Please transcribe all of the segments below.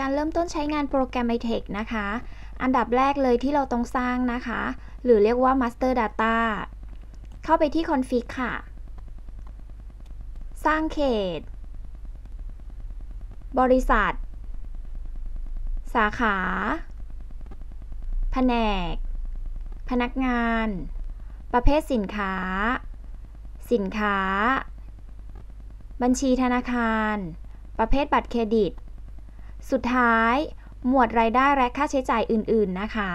การเริ่มต้นใช้งานโปรแกรม iTex นะคะ อันดับแรกเลยที่เราต้องสร้างนะคะ หรือเรียกว่า Master Data เข้าไปที่ Config ค่ะ สร้างเขต บริษัท สาขา แผนก พนักงาน ประเภทสินค้า สินค้า บัญชีธนาคาร ประเภทบัตรเครดิต สุดท้าย หมวดรายได้และค่าใช้จ่ายอื่นๆนะคะ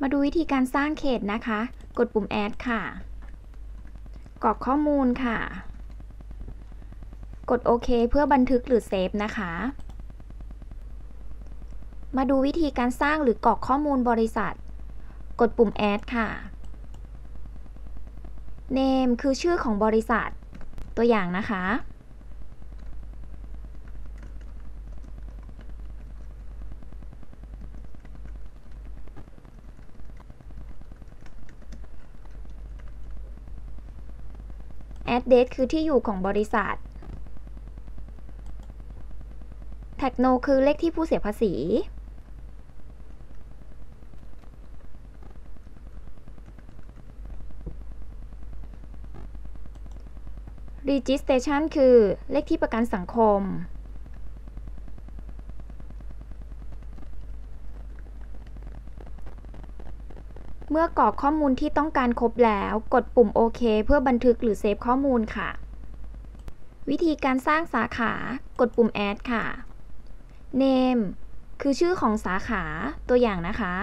มาดูวิธีการสร้างเขตนะคะ กดปุ่ม add ค่ะ กรอกข้อมูลค่ะ กดโอเคเพื่อบันทึกหรือเซฟนะคะ มาดูวิธีการสร้างหรือกรอกข้อมูลบริษัท กดปุ่ม add ค่ะ name คือชื่อของบริษัท ตัวอย่างนะคะ address คือที่อยู่ของบริษัท tag no คือเลขที่ผู้เสียภาษี registration คือเลขที่ประกันสังคม เมื่อกรอกข้อมูลที่ต้องการครบแล้ว กดปุ่มโอเคเพื่อบันทึกหรือเซฟข้อมูลค่ะ วิธีการสร้างสาขา กดปุ่ม add ค่ะ name คือชื่อของสาขาตัวอย่างนะคะ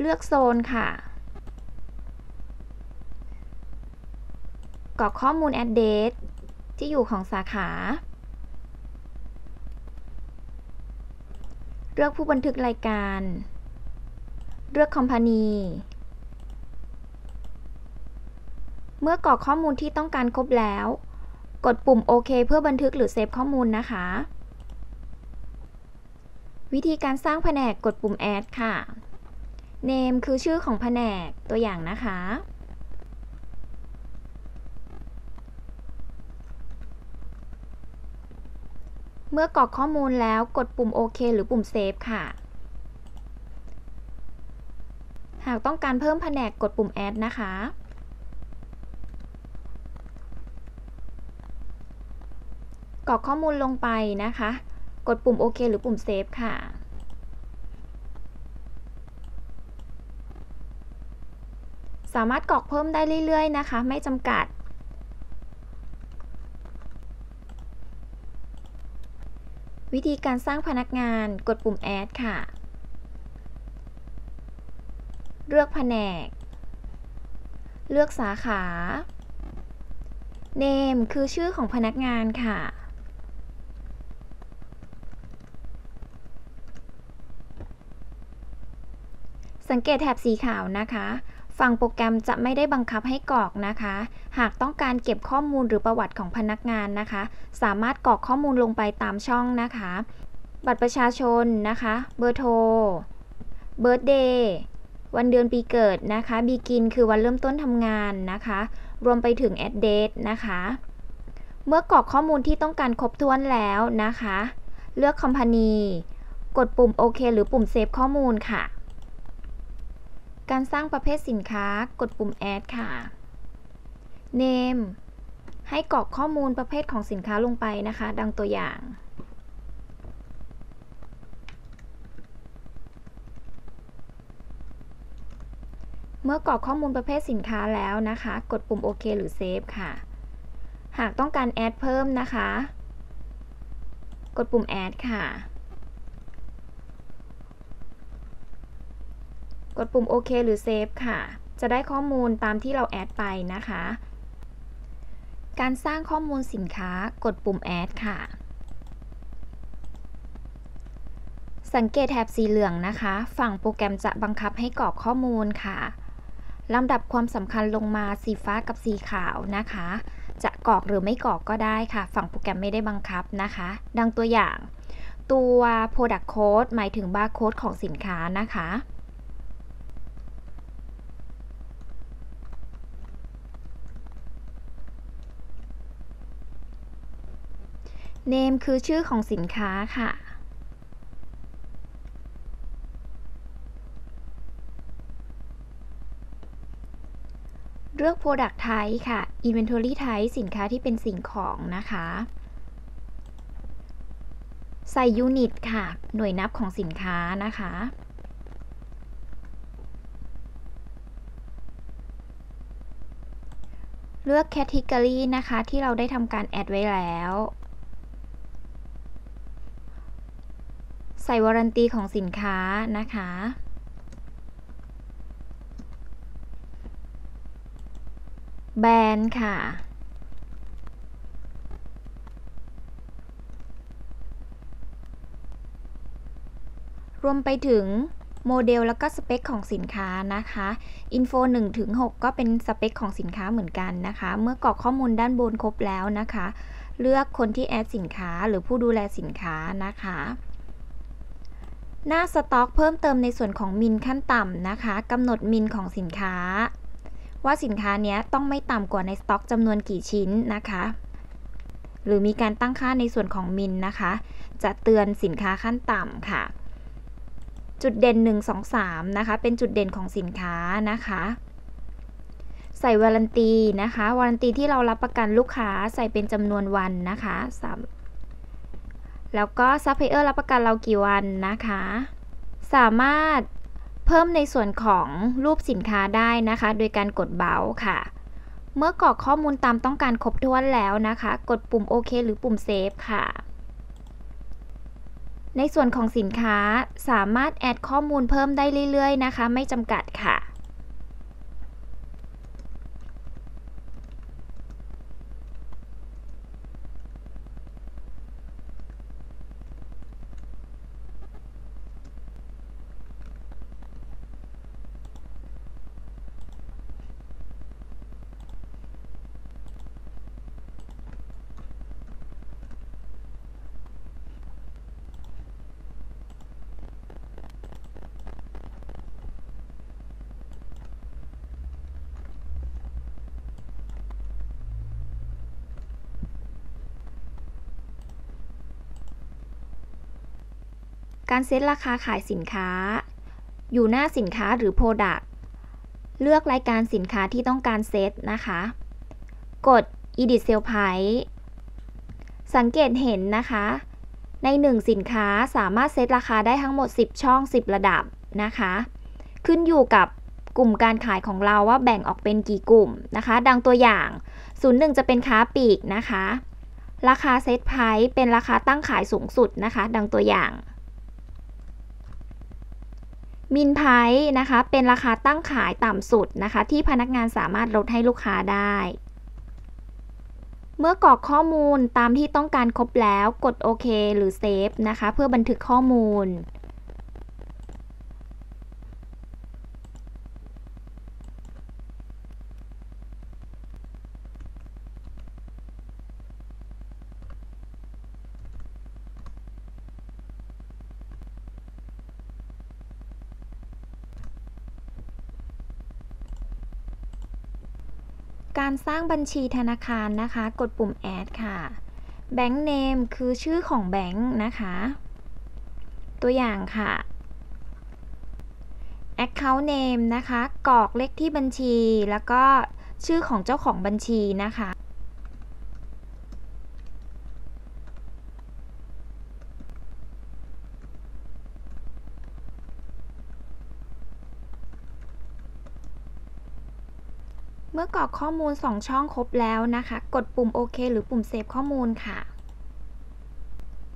เลือกโซนค่ะ กรอกข้อมูล address ที่อยู่ของสาขา เลือกผู้บันทึกรายการ เลือก Company เมื่อกรอกข้อมูลที่ต้องการครบแล้ว กดปุ่มโอเคเพื่อบันทึกหรือเซฟข้อมูลนะคะ วิธีการสร้างแผนกกดปุ่ม add ค่ะ name คือชื่อของแผนกตัวอย่างนะคะ เมื่อกรอกข้อมูลแล้วกดปุ่มโอเคหรือปุ่มเซฟค่ะ หากต้องการเพิ่มแผนกกดปุ่ม add นะคะกรอกข้อมูลลงไปนะคะ กดปุ่มโอเคหรือปุ่มเซฟค่ะ สามารถกรอกเพิ่มได้เรื่อยๆนะคะ ไม่จำกัด วิธีการสร้างพนักงานกดปุ่ม add ค่ะ เลือกแผนก เลือกสาขา name คือชื่อของพนักงานค่ะสังเกตแถบสีขาวนะคะ ฝั่งโปรแกรมจะไม่ได้บังคับให้กรอกนะคะ หากต้องการเก็บข้อมูลหรือประวัติของพนักงานนะคะ สามารถกรอกข้อมูลลงไปตามช่องนะคะ บัตรประชาชนนะคะ เบอร์โทร เบิร์ d เดย์วันเดือนปีเกิดนะคะบีกินคือวันเริ่มต้นทำงานนะคะ รวมไปถึง address นะคะ เมื่อกรอกข้อมูลที่ต้องการครบถ้วนแล้วนะคะ เลือก Company กดปุ่มโอเคหรือปุ่มเซฟข้อมูลค่ะ การสร้างประเภทสินค้ากดปุ่ม add ค่ะ name ให้กรอกข้อมูลประเภทของสินค้าลงไปนะคะ ดังตัวอย่าง เมื่อกรอกข้อมูลประเภทสินค้าแล้วนะคะ กดปุ่มโอเคหรือเซฟค่ะ หากต้องการแอดเพิ่มนะคะ กดปุ่ม add ค่ะ กดปุ่มโอเคหรือเซฟค่ะ จะได้ข้อมูลตามที่เราแอดไปนะคะ การสร้างข้อมูลสินค้ากดปุ่ม add ค่ะ สังเกตแถบสีเหลืองนะคะ ฝั่งโปรแกรมจะบังคับให้กรอกข้อมูลค่ะลำดับความสำคัญลงมาสีฟ้ากับสีขาวนะคะ จะกรอกหรือไม่กรอกก็ได้ค่ะ ฝั่งโปรแกรมไม่ได้บังคับนะคะ ดังตัวอย่าง ตัว product code หมายถึง barcode ของสินค้านะคะ name คือชื่อของสินค้าค่ะ เลือก product type ค่ะ inventory type สินค้าที่เป็นสิ่งของนะคะ ใส่ unit ค่ะ หน่วยนับของสินค้านะคะเลือก category นะคะ ที่เราได้ทำการแอดไว้แล้ว ใส่วารันตีของสินค้านะคะ แบรนด์ค่ะ รวมไปถึงโมเดลแล้วก็สเปคของสินค้านะคะอินโฟ1ถึง6ก็เป็นสเปคของสินค้าเหมือนกันนะคะ เมื่อกรอกข้อมูลด้านบนครบแล้วนะคะ เลือกคนที่แอดสินค้าหรือผู้ดูแลสินค้านะคะ หน้าสต็อกเพิ่มเติมในส่วนของมินขั้นต่ำนะคะกำหนดมินของสินค้า ว่าสินค้านี้ต้องไม่ต่ำกว่าในสต็อกจำนวนกี่ชิ้นนะคะ หรือมีการตั้งค่าในส่วนของมินนะคะ จะเตือนสินค้าขั้นต่ำค่ะ จุดเด่น 1 2 3 นะคะ เป็นจุดเด่นของสินค้านะคะใส่วารันตีนะคะ วารันตีที่เรารับประกันลูกค้าใส่เป็นจำนวนวันนะคะ แล้วก็ซัพพลายเออร์รับประกันเรากี่วันนะคะ สามารถเพิ่มในส่วนของรูปสินค้าได้นะคะ โดยการกดเบาค่ะ เมื่อกรอกข้อมูลตามต้องการครบถ้วนแล้วนะคะ กดปุ่มโอเคหรือปุ่มเซฟค่ะ ในส่วนของสินค้าสามารถแอดข้อมูลเพิ่มได้เรื่อยๆนะคะ ไม่จำกัดค่ะ การเซตราคาขายสินค้า อยู่หน้าสินค้าหรือ Product เลือกรายการสินค้าที่ต้องการเซตนะคะ กด Edit Sale Price สังเกตเห็นนะคะ ใน 1 สินค้าสามารถเซตราคาได้ทั้งหมด 10 ช่อง 10 ระดับนะคะ ขึ้นอยู่กับกลุ่มการขายของเราว่าแบ่งออกเป็นกี่กลุ่มนะคะ ดังตัวอย่าง 01 จะเป็นค้าปลีกนะคะ ราคาเซตไพรส์เป็นราคาตั้งขายสูงสุดนะคะ ดังตัวอย่าง มินไพรนะคะ เป็นราคาตั้งขายต่ำสุดนะคะ ที่พนักงานสามารถลดให้ลูกค้าได้ เมื่อกรอกข้อมูลตามที่ต้องการครบแล้วกดโอเคหรือเซฟนะคะ เพื่อบันทึกข้อมูล การสร้างบัญชีธนาคารนะคะ กดปุ่ม add ค่ะ bank name คือชื่อของแบงค์นะคะ ตัวอย่างค่ะ account name นะคะ กรอกเลขที่บัญชี แล้วก็ชื่อของเจ้าของบัญชีนะคะ เมื่อกรอกข้อมูล 2 ช่องครบแล้วนะคะ กดปุ่มโอเคหรือปุ่มเซฟข้อมูลค่ะ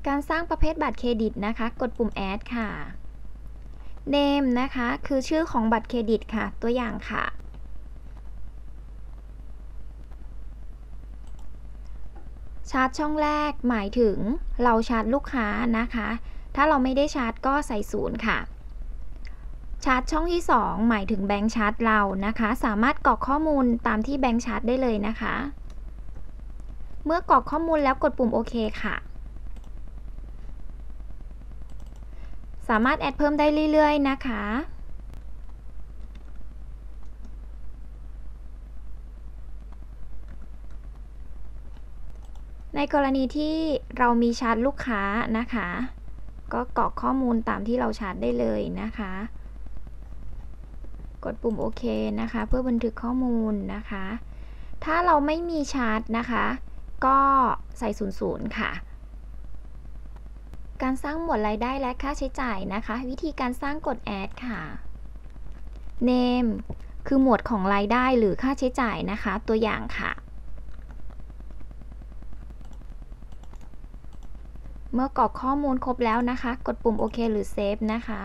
การสร้างประเภทบัตรเครดิตนะคะ กดปุ่ม add ค่ะ name นะคะ คือชื่อของบัตรเครดิตค่ะ ตัวอย่างค่ะ ชาร์จช่องแรกหมายถึงเราชาร์จลูกค้านะคะ ถ้าเราไม่ได้ชาร์จก็ใส่ศูนย์ค่ะ ชาร์ตช่องที่ 2 หมายถึงแบงค์ชาร์ตเรานะคะ สามารถกรอกข้อมูลตามที่แบงค์ชาร์ตได้เลยนะคะ เมื่อกรอกข้อมูลแล้วกดปุ่มโอเคค่ะ สามารถแอดเพิ่มได้เรื่อยๆนะคะในกรณีที่เรามีชาร์ตลูกค้านะคะ ก็กรอกข้อมูลตามที่เราชาร์ตได้เลยนะคะ กดปุ่มโอเคนะคะ เพื่อบันทึกข้อมูลนะคะ ถ้าเราไม่มีชาร์ตนะคะ ก็ใส่00ค่ะ การสร้างหมวดรายได้และค่าใช้จ่ายนะคะ วิธีการสร้างกด add ค่ะ name คือหมวดของรายได้หรือค่าใช้จ่ายนะคะ ตัวอย่างค่ะ เมื่อกรอกข้อมูลครบแล้วนะคะ กดปุ่มโอเคหรือเซฟนะคะ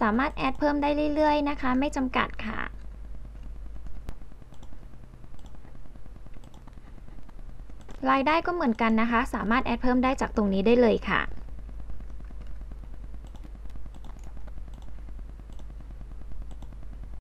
สามารถแอดเพิ่มได้เรื่อยๆนะคะ ไม่จำกัดค่ะรายได้ก็เหมือนกันนะคะ สามารถแอดเพิ่มได้จากตรงนี้ได้เลยค่ะ